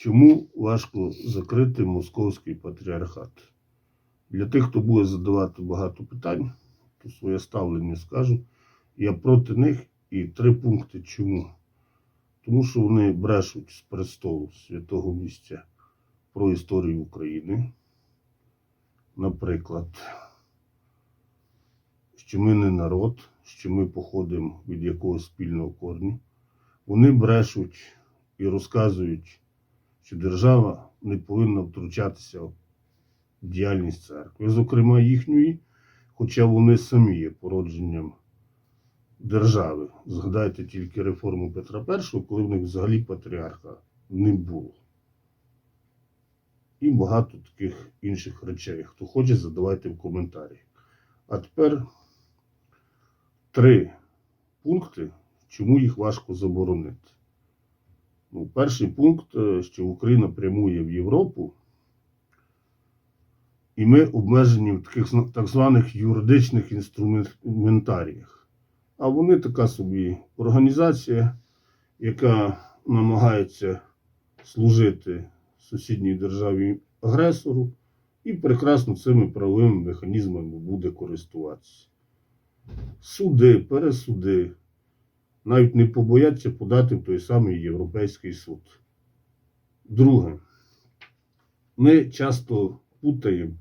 Чому важко закрити московський патріархат? Для тих, хто буде задавати багато питань, то своє ставлення скажу. Я проти них і три пункти чому. Тому що вони брешуть з престолу святого місця про історію України. Наприклад, що ми не народ, що ми походимо від якогось спільного корню. Вони брешуть і розказують, що держава не повинна втручатися в діяльність церкви, зокрема їхньої, хоча вони самі є породженням держави. Згадайте тільки реформу Петра І, коли в них взагалі патріарха не було. І багато таких інших речей. Хто хоче, задавайте в коментарі. А тепер три пункти, чому їх важко заборонити. Ну, перший пункт, е, що Україна прямує в Європу, і ми обмежені в таких так званих юридичних інструментаріях. А вони така собі організація, яка намагається служити сусідній державі агресору і прекрасно цими правовими механізмами буде користуватися. Суди, пересуди навіть не побояться подати в той самий Європейський суд. Друге, ми часто путаємо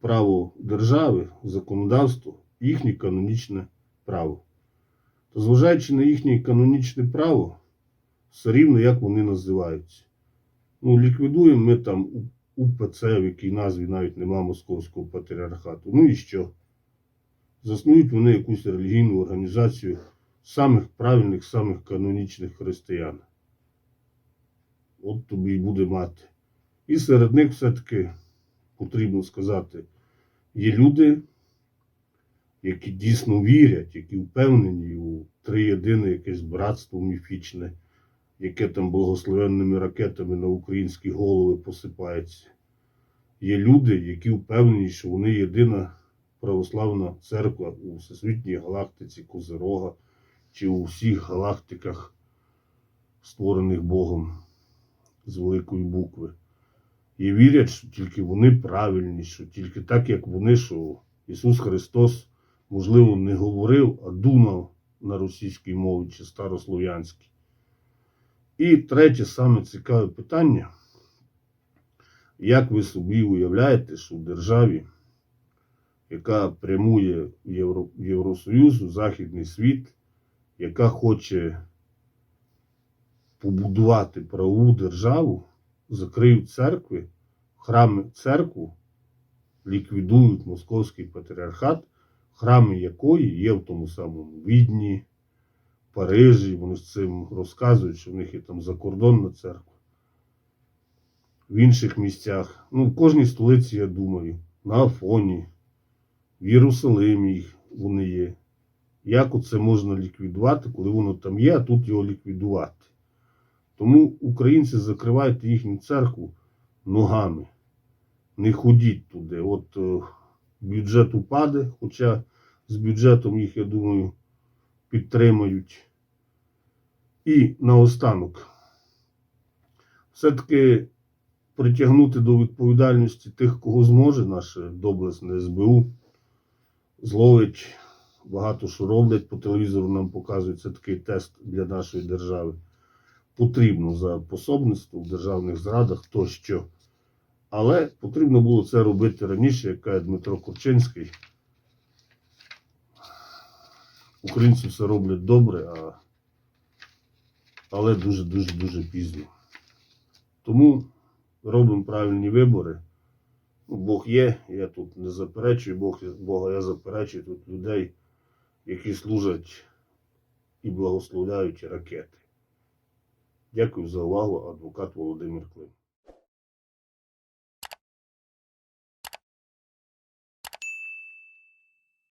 право держави, законодавство, їхнє канонічне право. То зважаючи на їхнє канонічне право, все рівно як вони називаються. Ну, ліквідуємо ми там УПЦ, в якій назві навіть нема Московського патріархату. Ну і що? Заснують вони якусь релігійну організацію самих правильних, самих канонічних християн. От тобі і буде мати. І серед них все-таки потрібно сказати, є люди, які дійсно вірять, які впевнені у триєдине якесь братство міфічне, яке там благословенними ракетами на українські голови посипається. Є люди, які впевнені, що вони єдина православна церква у всесвітній галактиці Козирога чи у всіх галактиках, створених Богом з великої букви. І вірять, що тільки вони правильні, що тільки так, як вони, що Ісус Христос, можливо, не говорив, а думав на російській мові чи старослов'янській. І третє саме цікаве питання. Як ви собі уявляєте, що в державі, яка прямує в Євро, в Євросоюз, у Західний світ, яка хоче побудувати правову державу, закриють церкви, храми церкву, ліквідують московський патріархат, храми якої є в тому самому Відні, Парижі, вони з цим розказують, що в них є там закордонна церква. В інших місцях, ну, в кожній столиці, я думаю, на Афоні, в Єрусалимі вони є. Як оце можна ліквідувати, коли воно там є, а тут його ліквідувати? Тому українці закривайте їхню церкву ногами. Не ходіть туди. От е, бюджет упаде, хоча з бюджетом їх, я думаю, підтримають. І наостанок, все-таки притягнути до відповідальності тих, кого зможе наше доблесне СБУ, зловить багато що роблять по телевізору, нам показують це такий тест для нашої держави. Потрібно за пособництво в державних зрадах тощо. Але потрібно було це робити раніше, як каже Дмитро Корчинський. Українці все роблять добре, а... але дуже-дуже дуже пізно. Тому робимо правильні вибори. Бог є, я тут не заперечую, Бог, Бога я заперечую тут людей, які служать і благословляють ракети. Дякую за увагу, адвокат Володимир Клим.